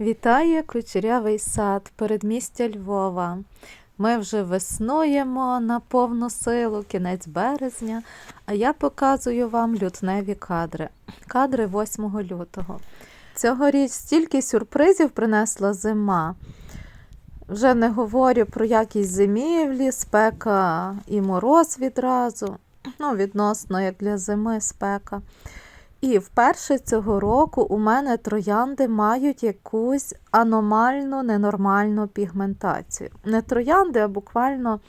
Вітає кучерявий сад, передмістя Львова. Ми вже веснуємо на повну силу, кінець березня, а я показую вам лютневі кадри. Кадри 8 лютого. Цьогоріч стільки сюрпризів принесла зима. Вже не говорю про якість зимівлі, спека і мороз відразу. Ну, відносно, як для зими спека. І вперше цього року у мене троянди мають якусь аномальну, ненормальну пігментацію. Не троянди, а буквально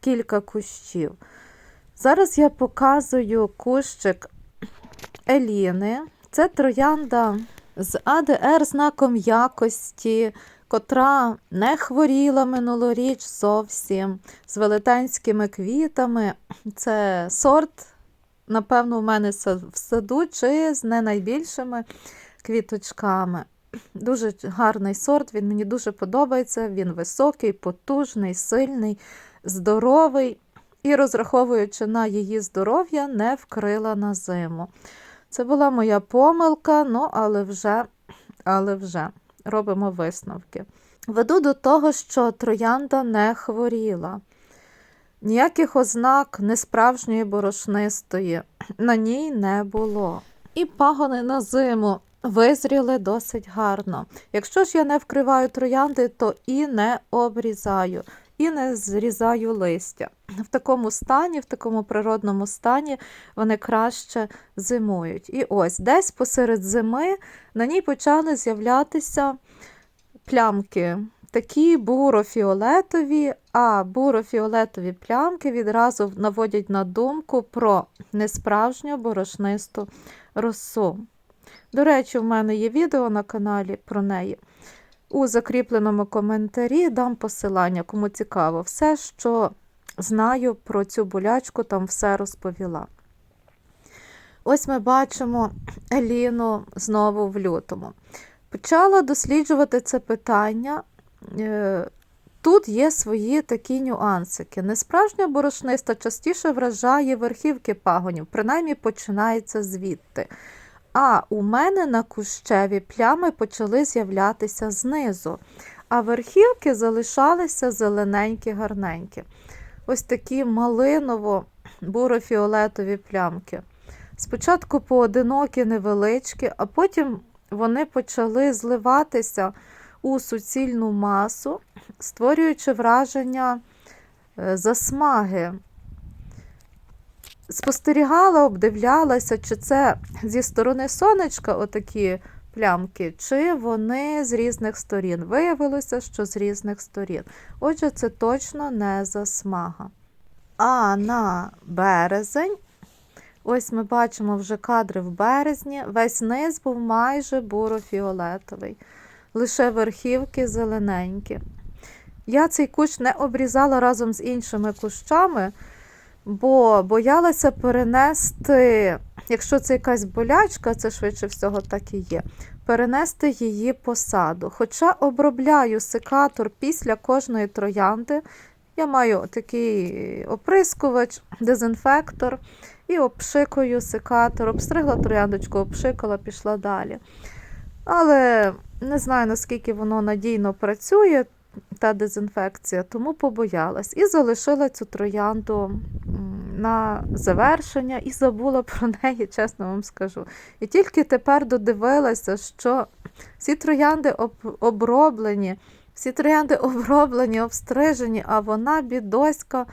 кілька кущів. Зараз я показую кущик Еліни. Це троянда з АДР знаком якості, котра не хворіла минулоріч зовсім, з велетенськими квітами. Це сорт напевно, у мене в саду чи з не найбільшими квіточками. Дуже гарний сорт, він мені дуже подобається. Він високий, потужний, сильний, здоровий. І, розраховуючи на її здоров'я, не вкрила на зиму. Це була моя помилка, ну, але вже, але вже робимо висновки. Веду до того, що троянда не хворіла. Ніяких ознак несправжньої борошнистої на ній не було. І пагони на зиму визріли досить гарно. Якщо ж я не вкриваю троянди, то і не обрізаю, і не зрізаю листя. В такому стані, в такому природному стані вони краще зимують. І ось десь посеред зими на ній почали з'являтися плямки такі буро-фіолетові, а буро-фіолетові плямки відразу наводять на думку про несправжню борошнисту росу. До речі, в мене є відео на каналі про неї. У закріпленому коментарі дам посилання, кому цікаво, все, що знаю про цю болячку, там все розповіла. Ось ми бачимо Еліну знову в лютому. Почала досліджувати це питання тут є свої такі нюансики. Несправжня борошниста частіше вражає верхівки пагонів, принаймні починається звідти. А у мене на кущеві плями почали з'являтися знизу, а верхівки залишалися зелененькі, гарненькі. Ось такі малиново-буро-фіолетові плямки. Спочатку поодинокі, невеличкі, а потім вони почали зливатися у суцільну масу, створюючи враження е, засмаги. Спостерігала, обдивлялася, чи це зі сторони сонечка отакі плямки, чи вони з різних сторін. Виявилося, що з різних сторін. Отже, це точно не засмага. А на березень, ось ми бачимо вже кадри в березні, весь низ був майже буро-фіолетовий лише верхівки зелененькі. Я цей кущ не обрізала разом з іншими кущами, бо боялася перенести, якщо це якась болячка, це швидше всього так і є, перенести її посаду. Хоча обробляю секатор після кожної троянди. Я маю такий оприскувач, дезінфектор і обшикую секатор, обстригла трояндочку, обшикала, пішла далі. Але не знаю, наскільки воно надійно працює, та дезінфекція, тому побоялась. І залишила цю троянду на завершення і забула про неї, чесно вам скажу. І тільки тепер додивилася, що всі троянди оброблені, всі троянди оброблені, обстрижені, а вона, бідоська,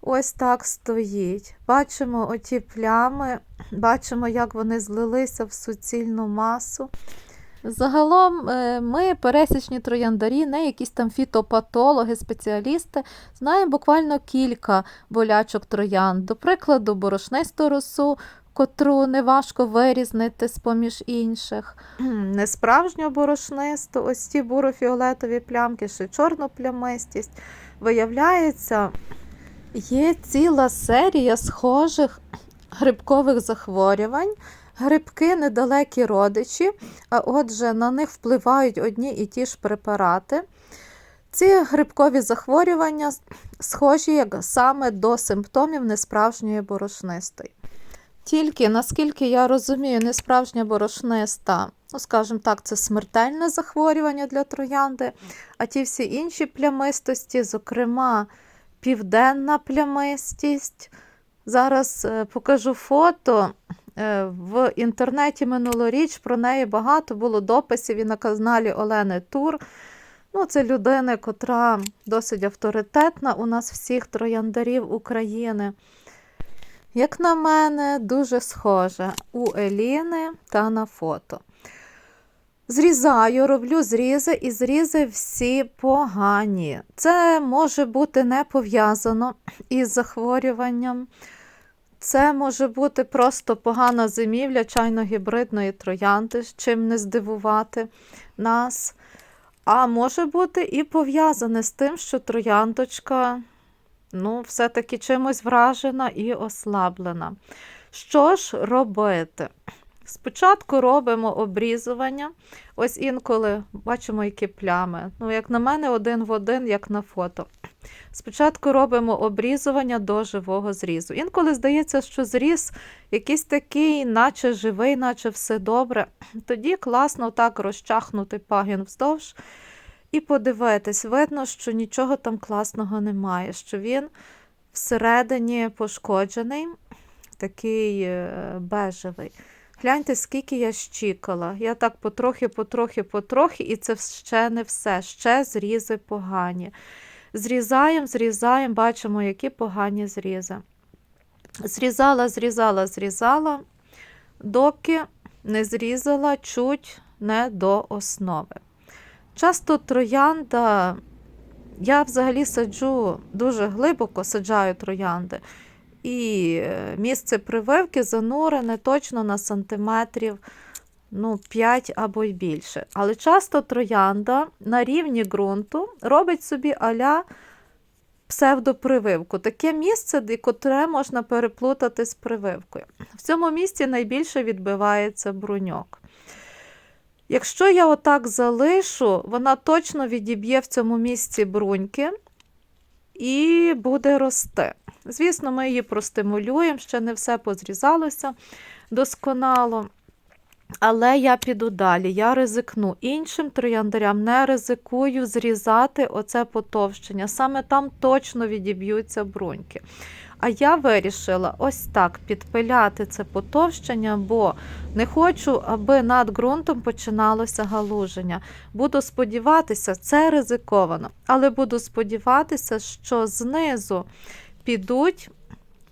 ось так стоїть. Бачимо оті плями, бачимо, як вони злилися в суцільну масу. Загалом е, ми, пересічні трояндарі, не якісь там фітопатологи, спеціалісти, знаємо буквально кілька болячок троянд. До прикладу, борошнисту росу, котру неважко вирізнити з-поміж інших. Несправжню борошнисту, ось ці буро-фіолетові плямки, ще чорну плямистість. Виявляється, є ціла серія схожих грибкових захворювань. Грибки недалекі родичі, а отже, на них впливають одні і ті ж препарати. Ці грибкові захворювання схожі як саме до симптомів несправжньої борошнистої. Тільки, наскільки я розумію, не справжня борошниста, ну, скажімо так, це смертельне захворювання для троянди, а ті всі інші плямистості, зокрема, південна плямистість. Зараз е, покажу фото. Е, В інтернеті минулоріч про неї багато було дописів і на каналі Олени Тур. Ну, це людина, котра досить авторитетна у нас всіх трояндарів України. Як на мене, дуже схоже у Еліни та на фото. Зрізаю, роблю зрізи, і зрізи всі погані. Це може бути не пов'язано із захворюванням. Це може бути просто погана зимівля чайно-гібридної троянди, з чим не здивувати нас. А може бути і пов'язане з тим, що трояндочка ну, все-таки чимось вражена і ослаблена. Що ж робити? Спочатку робимо обрізування. Ось інколи бачимо, які плями. Ну, як на мене, один в один, як на фото. Спочатку робимо обрізування до живого зрізу. Інколи здається, що зріз якийсь такий, наче живий, наче все добре. Тоді класно так розчахнути пагін вздовж і подивитись. Видно, що нічого там класного немає, що він всередині пошкоджений, такий е, бежевий. Гляньте, скільки я щікала. Я так потрохи, потрохи, потрохи, і це ще не все. Ще зрізи погані. Зрізаємо, зрізаємо, бачимо, які погані зрізи. Зрізала, зрізала, зрізала, доки не зрізала чуть не до основи. Часто троянда, я взагалі саджу дуже глибоко саджаю троянди. І е, місце прививки занурене точно на сантиметрів ну, 5 або й більше. Але часто троянда на рівні ґрунту робить собі аля псевдопрививку. Таке місце, котре можна переплутати з прививкою. В цьому місці найбільше відбивається бруньок. Якщо я отак залишу, вона точно відіб'є в цьому місці бруньки і буде рости. Звісно, ми її простимулюємо, ще не все позрізалося досконало. Але я піду далі, я ризикну. Іншим трояндарям не ризикую зрізати оце потовщення. Саме там точно відіб'ються бруньки. А я вирішила ось так підпиляти це потовщення, бо не хочу, аби над ґрунтом починалося галуження. Буду сподіватися, це ризиковано, але буду сподіватися, що знизу підуть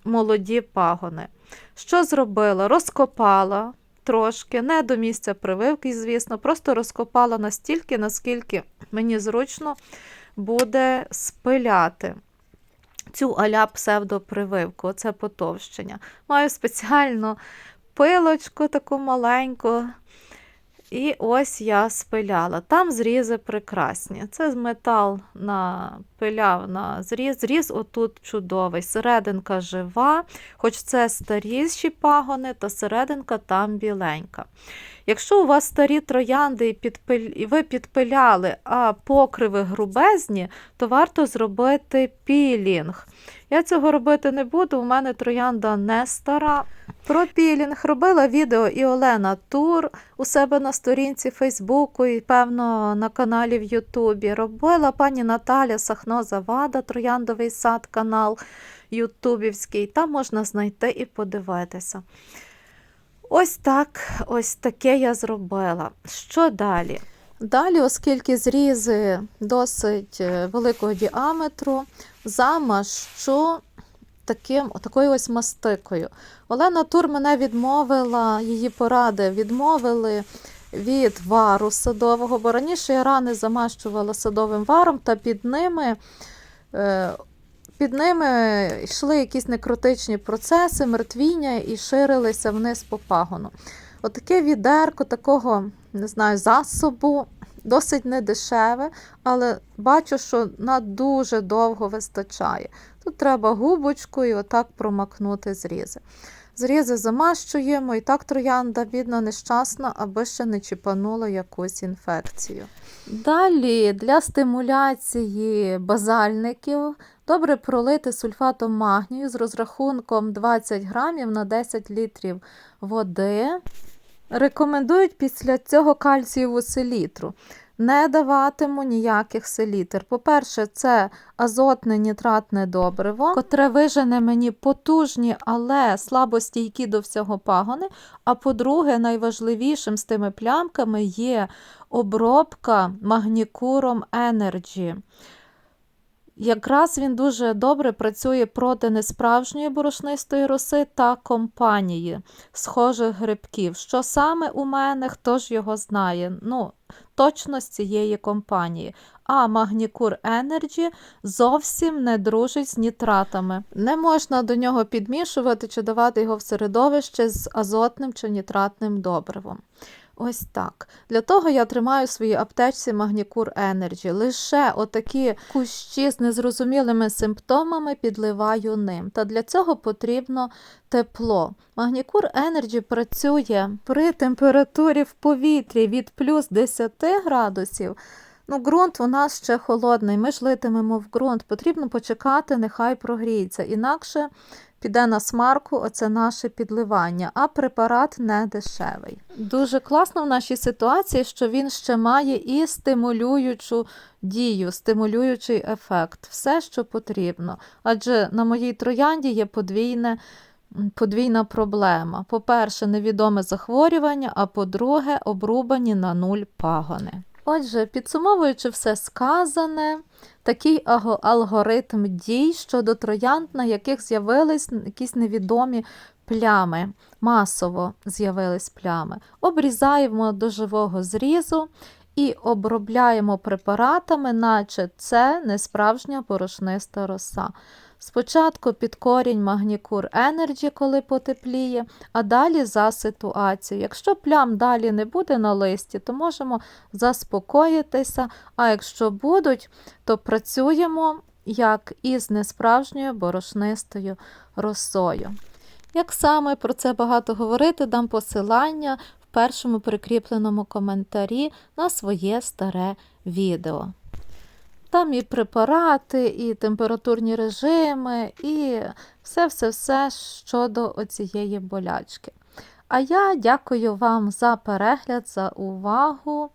молоді пагони. Що зробила? Розкопала трошки, не до місця прививки, звісно, просто розкопала настільки, наскільки мені зручно буде спиляти цю аля псевдопрививку, оце потовщення. Маю спеціальну пилочку таку маленьку. І ось я спиляла. Там зрізи прекрасні. Це метал напиляв на зріз. Зріз отут чудовий. Серединка жива, хоч це старіші пагони, то серединка там біленька. Якщо у вас старі троянди і, ви підпиляли, а покриви грубезні, то варто зробити пілінг. Я цього робити не буду, у мене троянда не стара. Про пілінг робила відео і Олена Тур у себе на сторінці Фейсбуку і, певно, на каналі в Ютубі. Робила пані Наталя Сахно Завада, Трояндовий сад, канал Ютубівський. Там можна знайти і подивитися. Ось так, ось таке я зробила. Що далі? Далі, оскільки зрізи досить е, великого діаметру, замащу таким, такою ось мастикою. Олена Тур мене відмовила, її поради відмовили від вару садового, бо раніше я рани замащувала садовим варом, та під ними. Під ними йшли якісь некротичні процеси, мертвіння і ширилися вниз по пагону. Отаке відерко такого, не знаю, засобу, досить недешеве, але бачу, що на дуже довго вистачає. Тут треба губочкою отак промакнути зрізи. Зрізи замащуємо, і так троянда бідна нещасна, аби ще не чіпануло якусь інфекцію. Далі для стимуляції базальників Добре пролити сульфатом магнію з розрахунком 20 грамів на 10 літрів води. Рекомендують після цього кальцієву селітру. Не даватиму ніяких селітр. По-перше, це азотне нітратне добриво, котре вижене мені потужні, але слабостійкі до всього пагони. А по-друге, найважливішим з тими плямками є обробка магнікуром Energy. Якраз він дуже добре працює проти несправжньої борошнистої роси та компанії схожих грибків. Що саме у мене, хто ж його знає? Ну, точно з цієї компанії. А Магнікур Energy зовсім не дружить з нітратами. Не можна до нього підмішувати чи давати його в середовище з азотним чи нітратним добривом. Ось так. Для того я тримаю в своїй аптечці Магнікур Energy. Лише отакі кущі з незрозумілими симптомами підливаю ним. Та для цього потрібно тепло. Магнікур Energy працює при температурі в повітрі від плюс 10 градусів. Ну, ґрунт у нас ще холодний, ми ж литимемо в ґрунт. Потрібно почекати, нехай прогріється. Інакше піде на смарку оце наше підливання, а препарат не дешевий. Дуже класно в нашій ситуації, що він ще має і стимулюючу дію, стимулюючий ефект, все, що потрібно. Адже на моїй троянді є подвійне. Подвійна проблема. По-перше, невідоме захворювання, а по-друге, обрубані на нуль пагони. Отже, підсумовуючи все сказане, такий алгоритм дій щодо троянд, на яких з'явились якісь невідомі плями, масово з'явились плями. Обрізаємо до живого зрізу і обробляємо препаратами, наче це не справжня порошниста роса. Спочатку під корінь Магнікур Energy, коли потепліє, а далі за ситуацію. Якщо плям далі не буде на листі, то можемо заспокоїтися, а якщо будуть, то працюємо як із несправжньою борошнистою росою. Як саме про це багато говорити, дам посилання в першому прикріпленому коментарі на своє старе відео. Там і препарати, і температурні режими, і все-все-все щодо оцієї болячки. А я дякую вам за перегляд, за увагу.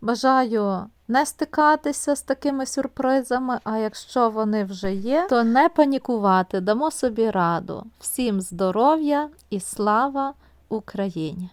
Бажаю не стикатися з такими сюрпризами, а якщо вони вже є, то не панікувати, дамо собі раду. Всім здоров'я і слава Україні!